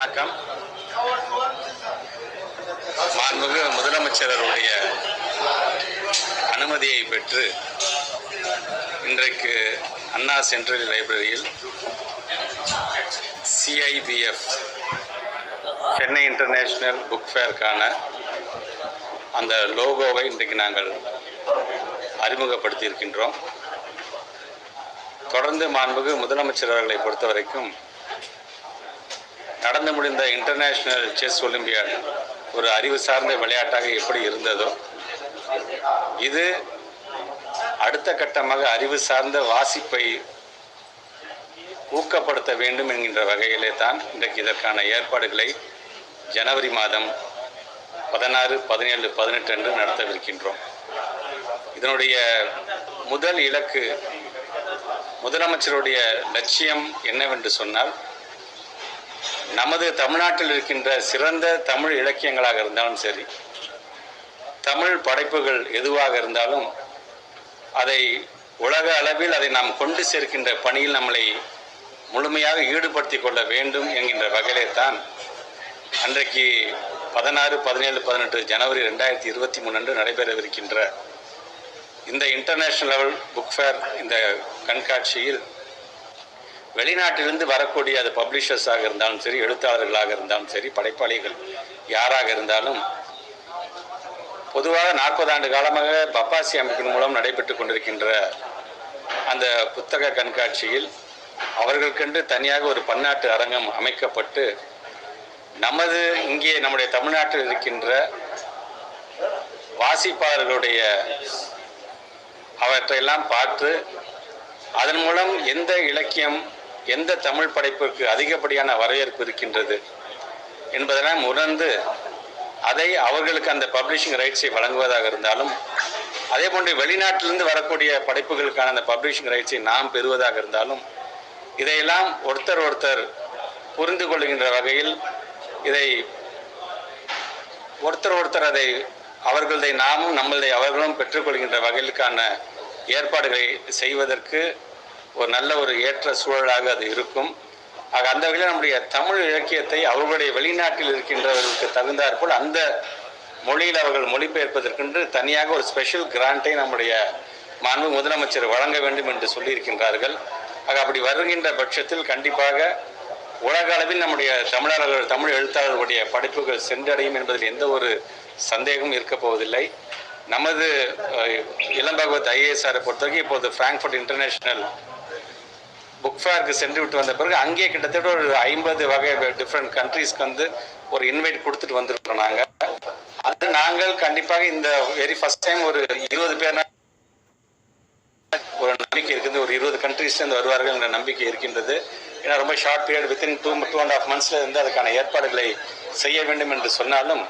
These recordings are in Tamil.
வணக்கம். மாண்புமிகு முதலமைச்சர் அவருடைய அனுமதியை பெற்று இன்றைக்கு அண்ணா சென்ட்ரல் லைப்ரரியில் சிஐபிஎஃப் சென்னை இன்டர்நேஷ்னல் புக் ஃபேருக்கான அந்த லோகோவை இன்றைக்கு நாங்கள் அறிமுகப்படுத்தியிருக்கின்றோம். தொடர்ந்து மாண்புமிகு முதலமைச்சர் அவர்களை பொறுத்த வரைக்கும் நடந்து முடிந்த இன்டர்நேஷ்னல் செஸ் ஒலிம்பியாட் ஒரு அறிவு சார்ந்த விளையாட்டாக எப்படி இருந்ததோ இது அடுத்த கட்டமாக அறிவு சார்ந்த வாசிப்பை ஊக்கப்படுத்த வேண்டும் என்கின்ற வகையிலே தான் இன்றைக்கு இதற்கான ஏற்பாடுகளை ஜனவரி மாதம் பதினாறு பதினேழு பதினெட்டு அன்று நடத்தவிருக்கின்றோம். இதனுடைய முதல் இலக்கு முதலமைச்சருடைய லட்சியம் என்னவென்று சொன்னால் நமது தமிழ்நாட்டில் இருக்கின்ற சிறந்த தமிழ் இலக்கியங்களாக இருந்தாலும் சரி தமிழ் படைப்புகள் எதுவாக இருந்தாலும் அதை உலக அளவில் அதை நாம் கொண்டு சேர்க்கின்ற பணியில் நம்மளை முழுமையாக ஈடுபடுத்தி கொள்ள வேண்டும் என்கின்ற வகையிலே தான் அன்றைக்கு பதினாறு பதினேழு பதினெட்டு ஜனவரி ரெண்டாயிரத்தி இருபத்தி மூணு அன்று நடைபெறவிருக்கின்ற இந்த இன்டர்நேஷனல் லெவல் புக் ஃபேர் இந்த கண்காட்சியில் வெளிநாட்டிலிருந்து வரக்கூடிய அது பப்ளிஷர்ஸாக இருந்தாலும் சரி எழுத்தாளர்களாக இருந்தாலும் சரி படைப்பாளிகள் யாராக இருந்தாலும் பொதுவாக நாற்பது ஆண்டு காலமாக பப்பாசி அமைப்பின் மூலம் நடைபெற்று கொண்டிருக்கின்ற அந்த புத்தக கண்காட்சியில் அவர்களுக்கென்று தனியாக ஒரு பன்னாட்டு அரங்கம் அமைக்கப்பட்டு நமது இங்கே நம்முடைய தமிழ்நாட்டில் இருக்கின்ற வாசிப்பாளர்களுடைய அவற்றையெல்லாம் பார்த்து அதன் மூலம் எந்த இலக்கியம் எந்த தமிழ் படைப்பிற்கு அதிகப்படியான வரவேற்பு இருக்கின்றது என்பதெல்லாம் உணர்ந்து அதை அவர்களுக்கு அந்த பப்ளிஷிங் ரைட்ஸை வழங்குவதாக இருந்தாலும் அதே போன்று வெளிநாட்டிலிருந்து வரக்கூடிய படைப்புகளுக்கான அந்த பப்ளிஷிங் ரைட்ஸை நாம் பெறுவதாக இருந்தாலும் இதையெல்லாம் ஒருத்தர் ஒருத்தர் புரிந்து கொள்கின்ற வகையில் இதை ஒருத்தர் ஒருத்தர் அதை அவர்களதை நாமும் நம்மளதை அவர்களும் பெற்றுக்கொள்கின்ற வகையிலுக்கான ஏற்பாடுகளை செய்வதற்கு ஒரு நல்ல ஒரு ஏற்ற சூழலாக அது இருக்கும். ஆக அந்த வகையில் நம்முடைய தமிழ் இலக்கியத்தை அவர்களுடைய வெளிநாட்டில் இருக்கின்றவர்களுக்கு தகுந்தாற்போல் அந்த மொழியில் அவர்கள் மொழிபெயர்ப்பதற்கென்று தனியாக ஒரு ஸ்பெஷல் கிராண்டை நம்முடைய மாண்பு முதலமைச்சர் வழங்க வேண்டும் என்று சொல்லியிருக்கின்றார்கள். ஆக அப்படி வருகின்ற பட்சத்தில் கண்டிப்பாக உலக அளவில் நம்முடைய தமிழர்கள் தமிழ் எழுத்தாளர்களுடைய படைப்புகள் சென்றடையும் என்பதில் எந்த ஒரு சந்தேகமும் இருக்கப் போவதில்லை. நமது இளம்பகவத் ஐஏஎஸ்ஆரை பொறுத்தவரைக்கும் இப்போது ஃப்ராங்க்ஃபர்ட் இன்டர்நேஷனல் புக் ஃபேருக்கு சென்று விட்டு வந்த பிறகு அங்கேயே கிட்டத்தட்ட ஒரு ஐம்பது வகை டிஃப்ரெண்ட் கண்ட்ரீஸ்க்கு வந்து ஒரு இன்வைட் கொடுத்துட்டு வந்திருக்கோம் நாங்கள் அது நாங்கள் கண்டிப்பாக இந்த வெரி ஃபர்ஸ்ட் டைம் ஒரு இருபது பேர் ஒரு நம்பிக்கை இருக்குது. ஒரு இருபது கண்ட்ரிஸ் இருந்து வருவார்கள் என்ற நம்பிக்கை இருக்கின்றது. ஏன்னா ரொம்ப short period within two two and half மந்த்ஸ்ல இருந்து அதுக்கான ஏற்பாடுகளை செய்ய வேண்டும் என்று சொன்னாலும்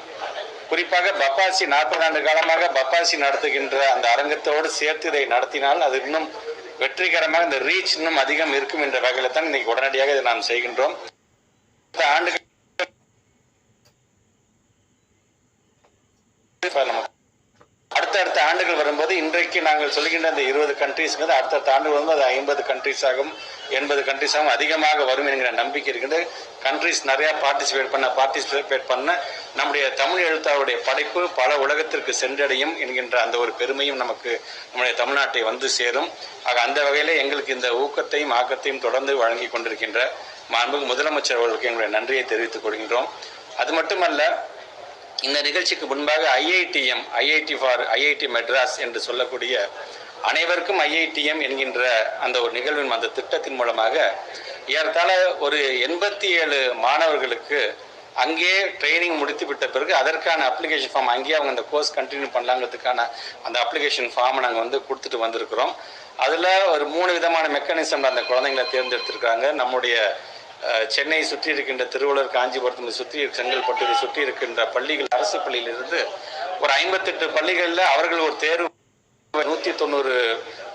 குறிப்பாக பப்பாசி நாற்பது ஆண்டு காலமாக பப்பாசி நடத்துகின்ற அந்த அரங்கத்தோடு சேர்த்து இதை நடத்தினால் அது இன்னும் வெற்றிகரமாக இந்த ரீச் இன்னும் அதிகம் இருக்கும் என்ற வகையில் தான் இன்னைக்கு உடனடியாக இதை நாம் செய்கின்றோம். இந்த ஆண்டுகள் அடுத்தடுத்த ஆண்டுகள் வரும்போது இன்றைக்கு நாங்கள் சொல்கின்ற அந்த இருபது கண்ட்ரீஸ்ங்கிறது அடுத்தடுத்த ஆண்டு வரும்போது அது ஐம்பது ஆகும் எண்பது கண்ட்ரீஸாகவும் அதிகமாக வரும் என்கிற நம்பிக்கை இருக்கின்றது கண்ட்ரீஸ் நிறையா பார்ட்டிசிபேட் பண்ண பார்ட்டிசிபேட் பண்ண நம்முடைய தமிழ் எழுத்தாளருடைய படைப்பு பல உலகத்திற்கு சென்றடையும் என்கின்ற அந்த ஒரு பெருமையும் நமக்கு நம்முடைய தமிழ்நாட்டை வந்து சேரும். ஆக அந்த வகையில் எங்களுக்கு இந்த ஊக்கத்தையும் ஆக்கத்தையும் தொடர்ந்து வழங்கி கொண்டிருக்கின்ற மாண்புக்கு முதலமைச்சர் அவர்களுக்கு எங்களுடைய நன்றியை தெரிவித்துக் கொள்கின்றோம். அது மட்டுமல்ல இந்த நிகழ்ச்சிக்கு முன்பாக IITM IIT for IIT Madras என்று சொல்லக்கூடிய அனைவருக்கும் ஐஐடிஎம் என்கின்ற அந்த ஒரு நிகழ்வின் அந்த திட்டத்தின் மூலமாக ஏறத்தாழ ஒரு எண்பத்தி ஏழு மாணவர்களுக்கு அங்கே ட்ரைனிங் முடித்து விட்ட பிறகு அதற்கான அப்ளிகேஷன் ஃபார்ம் அங்கேயே அவங்க அந்த கோர்ஸ் கண்டினியூ பண்ணலாங்கிறதுக்கான அந்த அப்ளிகேஷன் ஃபார்ம் நாங்கள் வந்து கொடுத்துட்டு வந்திருக்கிறோம். அதில் ஒரு மூணு விதமான மெக்கானிசம் அந்த குழந்தைங்களை தேர்ந்தெடுத்திருக்காங்க நம்முடைய சென்னை சுற்றி இருக்கின்ற திருவள்ளூர் காஞ்சிபுரத்தை சுற்றி செங்கல்பட்டு சுற்றி இருக்கின்ற பள்ளிகள் அரசு பள்ளியிலிருந்து ஒரு ஐம்பத்தெட்டு பள்ளிகளில் அவர்கள் ஒரு தேர்வு நூற்றி தொண்ணூறு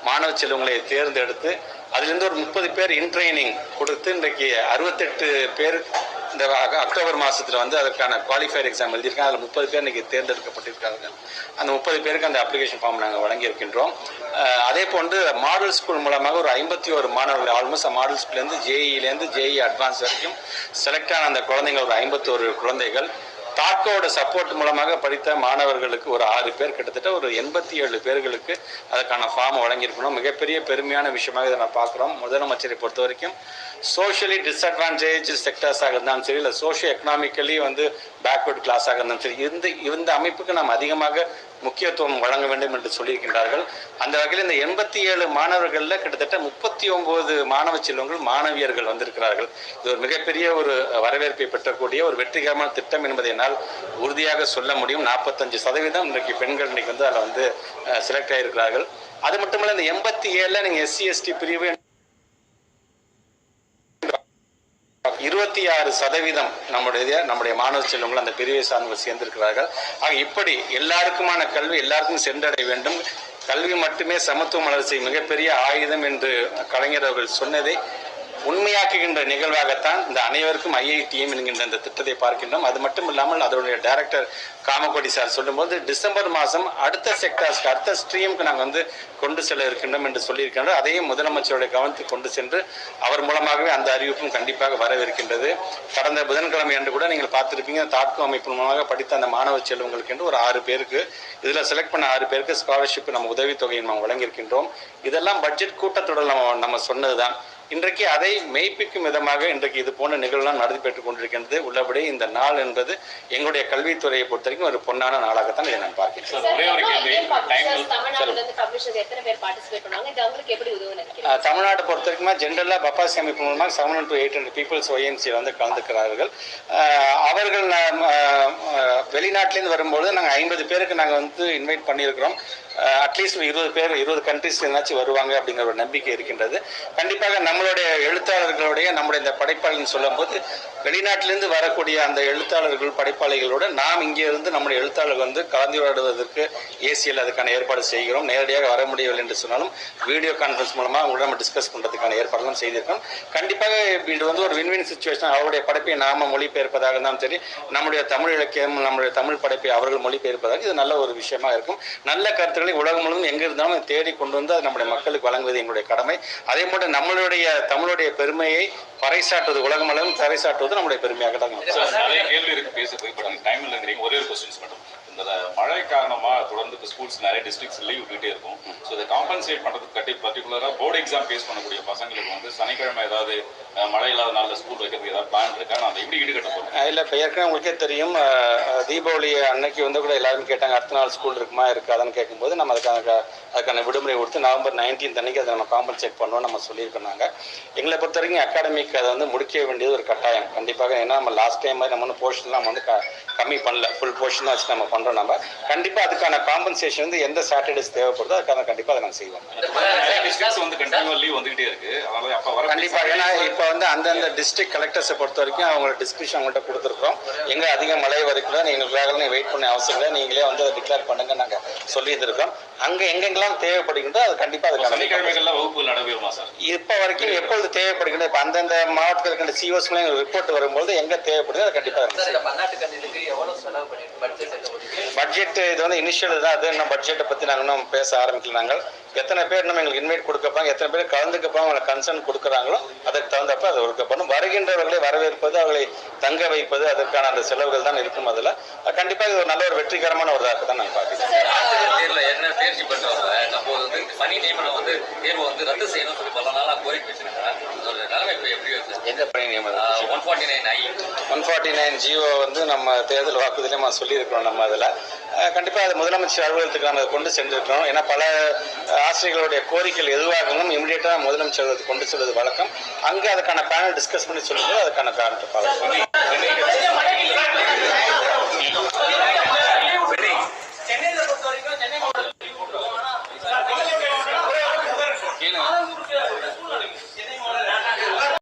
மாணவ செல்வங்களை தேர்ந்தெடுத்து அதிலிருந்து ஒரு முப்பது பேர் இன் ட்ரைனிங் கொடுத்து இன்றைக்கு அறுபத்தெட்டு பேர் இந்த அக்டோபர் மாதத்தில் வந்து அதற்கான குவாலிஃபயர் எக்ஸாம் எழுதியிருக்காங்க. அதில் முப்பது பேர் இன்னைக்கு தேர்ந்தெடுக்கப்பட்டிருக்காங்க அந்த முப்பது பேருக்கு அந்த அப்ளிகேஷன் ஃபார்ம் நாங்கள் வழங்கியிருக்கின்றோம். அதே போன்று மாடல் ஸ்கூல் மூலமாக ஒரு ஐம்பத்தி ஒரு மாணவர்கள் ஆல்மோஸ்ட் மாடல் ஸ்கூல்லேருந்து ஜேஇலேருந்து ஜேஇ அட்வான்ஸ் வரைக்கும் செலக்ட் ஆன அந்த குழந்தைகள் ஒரு ஐம்பத்தோரு குழந்தைகள். தாக்கோட சப்போர்ட் மூலமாக படித்த மாணவர்களுக்கு ஒரு ஆறு பேர் கிட்டத்தட்ட ஒரு எண்பத்தி ஏழு பேர்களுக்கு அதுக்கான ஃபார்ம் வழங்கியிருக்கணும். மிகப்பெரிய பெருமையான விஷயமாக இதை நான் பார்க்குறோம். முதலமைச்சரை பொறுத்த வரைக்கும் சோஷியலி டிஸ்அட்வான்டேஜ் செக்டர்ஸாக இருந்தாலும் சரி இல்லை சோஷியோ எக்கனாமிக்கலி வந்து பேக்வர்ட் கிளாஸாக இருந்தாலும் சரி இந்த இந்த அமைப்புக்கு நாம் அதிகமாக முக்கியத்துவம் வழங்க வேண்டும் என்று சொல்லியிருக்கின்றார்கள். அந்த வகையில் இந்த எண்பத்தி ஏழு மாணவர்களில் கிட்டத்தட்ட முப்பத்தி ஒன்பது மாணவ செல்வங்கள் மாணவியர்கள் வந்திருக்கிறார்கள். இது ஒரு மிகப்பெரிய ஒரு வரவேற்பை பெற்றக்கூடிய ஒரு வெற்றிகரமான திட்டம் என்பதை என்னால் உறுதியாக சொல்ல முடியும். நாற்பத்தஞ்சு சதவீதம் இன்றைக்கு பெண்கள் இன்னைக்கு வந்து அதில் வந்து செலக்ட் ஆகியிருக்கிறார்கள் அது மட்டுமல்ல இந்த எண்பத்தி ஏழில் நீங்கள் எஸ்சி எஸ்டி பிரிவு இருபத்தி ஆறு சதவீதம் நம்முடைய நம்முடைய மாணவ செல்வங்கள் அந்த பிரிவை சார்ந்தவர்கள் சேர்ந்திருக்கிறார்கள். ஆக இப்படி எல்லாருக்குமான கல்வி எல்லாருக்கும் சென்றடைய வேண்டும். கல்வி மட்டுமே சமத்துவ வளர்ச்சி மிகப்பெரிய ஆயுதம் என்று கலைஞர் அவர்கள் சொன்னதை உண்மையாக்குகின்ற நிகழ்வாகத்தான் இந்த அனைவருக்கும் ஐஐடிஎம் என்கின்ற இந்த திட்டத்தை பார்க்கின்றோம். அது மட்டும் இல்லாமல் அதனுடைய டைரக்டர் காமகோடி சார் சொல்லும்போது டிசம்பர் மாதம் அடுத்த செக்டார்ஸ்க்கு அடுத்த ஸ்ட்ரீமுக்கு நாங்கள் வந்து கொண்டு செல்ல இருக்கின்றோம் என்று சொல்லியிருக்கின்றோம். அதையும் முதலமைச்சருடைய கவனத்துக்கு கொண்டு சென்று அவர் மூலமாகவே அந்த அறிவிப்பும் கண்டிப்பாக வரவிருக்கின்றது. கடந்த புதன்கிழமை அன்று கூட நீங்கள் பார்த்துருப்பீங்க தாட்கோ அமைப்பு மூலமாக படித்த அந்த மாணவ செல்வங்களுக்கு என்று ஒரு ஆறு பேருக்கு இதில் செலக்ட் பண்ண ஆறு பேருக்கு ஸ்காலர்ஷிப் நம்ம உதவித்தொகையை நாம் வழங்கியிருக்கின்றோம். இதெல்லாம் பட்ஜெட் கூட்டத்தொடர் நம்ம நம்ம சொன்னதுதான். இன்றைக்கு அதை மெய்ப்பிக்கும் விதமாக இன்றைக்கு இது போன்ற நிகழ்வுலாம் நடைபெற்றுக் கொண்டிருக்கின்றது. உள்ளபடி இந்த நாள் என்பது எங்களுடைய கல்வித்துறையை பொறுத்த வரைக்கும் ஒரு பொன்னான நாளாகத்தான் இதை நான் பார்க்கிறேன். தமிழ்நாட்டை பொறுத்த வரைக்கும் ஜென்ரலாக பப்பாசி அமைப்பு மூலமாக seven to eight hundred peoples ஒய்எம்சியில் வந்து கலந்துக்கிறார்கள். அவர்கள் வெளிநாட்டிலேருந்து வரும்போது நாங்கள் ஐம்பது பேருக்கு நாங்கள் வந்து இன்வைட் பண்ணியிருக்கிறோம். அட்லீஸ்ட் இருபது பேர் இருபது கண்ட்ரிஸ் என்னாச்சும் வருவாங்க அப்படிங்கிற ஒரு நம்பிக்கை இருக்கின்றது. கண்டிப்பாக நம்மளுடைய எழுத்தாளர்களுடைய நம்முடைய இந்த படைப்பாளின்னு சொல்லும்போது வெளிநாட்டிலிருந்து வரக்கூடிய அந்த எழுத்தாளர்கள் படைப்பாளிகளோடு நாம் இங்கே இருந்து நம்முடைய எழுத்தாளர்கள் வந்து கலந்துரையாடுவதற்கு ஏசியில் அதுக்கான ஏற்பாடு செய்கிறோம். நேரடியாக வர முடியவில்லை என்று சொன்னாலும் வீடியோ கான்ஃபரன்ஸ் மூலமாக உங்களோட நம்ம டிஸ்கஸ் பண்ணுறதுக்கான ஏற்பாடுகளும் செய்திருக்கோம் கண்டிப்பாக இது வந்து ஒரு வின்வின் சுச்சுவேஷன் அவருடைய படைப்பை நாம மொழிபெயர்ப்பதாக இருந்தாலும் சரி நம்முடைய தமிழ் இலக்கியம் நம்முடைய தமிழ் படைப்பை அவர்கள் மொழிபெயர்ப்பதாக இது நல்ல ஒரு விஷயமா இருக்கும். நல்ல கருத்துக்களை உலகம் முழுவதும் எங்கே இருந்தாலும் தேடி கொண்டு வந்து அது நம்முடைய மக்களுக்கு வழங்குவது எங்களுடைய கடமை. அதே போன்று நம்மளுடைய நம்முடைய தமிழுடைய பெருமையை பறைசாற்றுவது உலகம் முழுவதும் பறைசாற்றுவது நம்முடைய பெருமையாக தான் நிறைய கேள்வி இருக்கு பேசுறதுக்கு பட் டைம் இல்லைங்கிறீங்க. ஒரே ஒரு கொஸ்டின்ஸ் மட்டும். இந்த மழை காரணமாக தொடர்ந்து ஸ்கூல்ஸ் நிறைய டிஸ்ட்ரிக்ஸ் லீவ் விட்டுட்டே இருக்கும். ஸோ இதை காம்பன்சேட் பண்ணுறதுக்கு கட்டி பர்டிகுலராக போர்டு எக்ஸாம் ஃபேஸ் பண்ணக்கூடிய பசங்களுக்கு வந்து சனிக்கிழமை ஏதாவது மழை இல்லாத நாளில் ஸ்கூல் வைக்கிறதுக்கு ஏதாவது பிளான் இருக்கா? நான் அதை எப்படி ஈடுகட்ட போகிறேன் இல்லை இப்போ ஏற்கனவே உங்களுக்கே தெரியும் தீபாவளி அன்னைக்கு வந்து கூட எல்லாரும் கேட்டாங்க அடுத்த நாள் ஸ்கூல் இருக்குமா இருக்காதுன்னு கேட்கும்போது நம்ம அதுக்கான அதுக்கான விடுமுறை கொடுத்து நவம்பர் நைன்டீன் அன்னைக்கு அதை நம்ம காம்பன்சேட் பண்ணுவோம் நம்ம சொல்லியிருக்கோம் நாங்கள் எங்களை பொறுத்த வரைக்கும் அகாடமிக் அதை வந்து முடிக்க வேண்டியது ஒரு கட்டாயம். கண்டிப்பாக ஏன்னா நம்ம லாஸ்ட் டைம் மாதிரி நம்ம வந்து போர்ஷன்லாம் வந்து க கம்மி பண்ணல. ஃபுல் போர்ஷன் வச்சு நம்ம பண்ணுறோம் நம்ம. கண்டிப்பாக அதுக்கான காம்பன்சேஷன் வந்து எந்த சாட்டர்டேஸ் தேவைப்படுதோ அதுக்கான கண்டிப்பாக அதை நாங்கள் செய்வோம். கண்டிப்பா. ஏன்னா இப்போ வந்து அந்தந்த டிஸ்ட்ரிக்ட் கலெக்டர்ஸை பொறுத்த வரைக்கும் அவங்களோட டிஸ்கிரிப்ஷன் அவங்கள்ட்ட கொடுத்துருக்கோம் எங்க அதிக மழை வரைக்கும் எங்களுக்காக வெயிட் பண்ண அவசியம் இல்லை. நீங்களே வந்து அதை டிக்ளேர் பண்ணுங்க நாங்க சொல்லி இருந்திருக்கோம் அங்க எங்கெங்கெல்லாம் தேவைப்படுகின்றோ அது கண்டிப்பா அதுக்கான சனிக்கிழமைகள்ல வகுப்புகள் நடைபெறுமா சார்? இப்போ வரைக்கும் எப்பொழுது தேவைப்படுகின்ற இப்போ அந்தந்த மாவட்டத்தில் இருக்கின்ற சிஓஸ் ரிப்போர்ட் வரும்போது எங்க தேவைப்படுதோ அது கண்டிப்பா சார் இந்த பன்னாட்டு கல்விக்கு எவ்வளவு செலவு பண்ணிட்டு பட்ஜெட் இது வந்து இனிஷியல் தான் அது இன்னும் பட்ஜெட்டை பற்றி நாங்கள் இன்னும் பேச ஆரம்பிக்கல நாங்கள் எத்தனை பேர் நம்ம எங்களுக்கு இன்வைட் கொடுக்கப்போம் எத்தனை பேர் கலந்துக்கப்போம் அவங்களை கன்சர்ன் கொடுக்குறாங்களோ அதுக்கு தகுந்தப்ப அது ஒழுக்கப்படும் வருகின்றவர்களை வரவேற்பது அவர்களை தங்க வைப்பது அதற்கான அந்த செலவுகள் தான் இருக்கும் அதில். கண்டிப்பாக இது ஒரு நல்ல ஒரு வெற்றிகரமான ஒரு இதாக தான் நான் பார்க்கிறேன் பணி நியமனம் வந்து தேர்வு வந்து ரத்து செய்யணும்னு சொல்லி பல நாளா கோரிக்கை வச்சிருக்காங்க அதோட நிலைமை இப்போ எப்படி இருக்கு? எந்த பணி நியமனம்? One forty nine I one forty nine G O வந்து நம்ம தேர்தல் வாக்குறுதியிலே நம்ம சொல்லியிருக்கிறோம் நம்ம அதில். கண்டிப்பாக அது முதலமைச்சர் அலுவலகத்துக்கு நம்ம கொண்டு சென்றிருக்கிறோம். ஏன்னா பல ஆசிரியர்களுடைய கோரிக்கைகள் எதுவாகவும் இமீடியட்டாக முதலமைச்சர் அலுவலகத்துக்கு கொண்டு செல்வது வழக்கம். அங்கே அதுக்கான பேனல் டிஸ்கஸ் பண்ணி சொல்லும்போது அதுக்கான சென்னை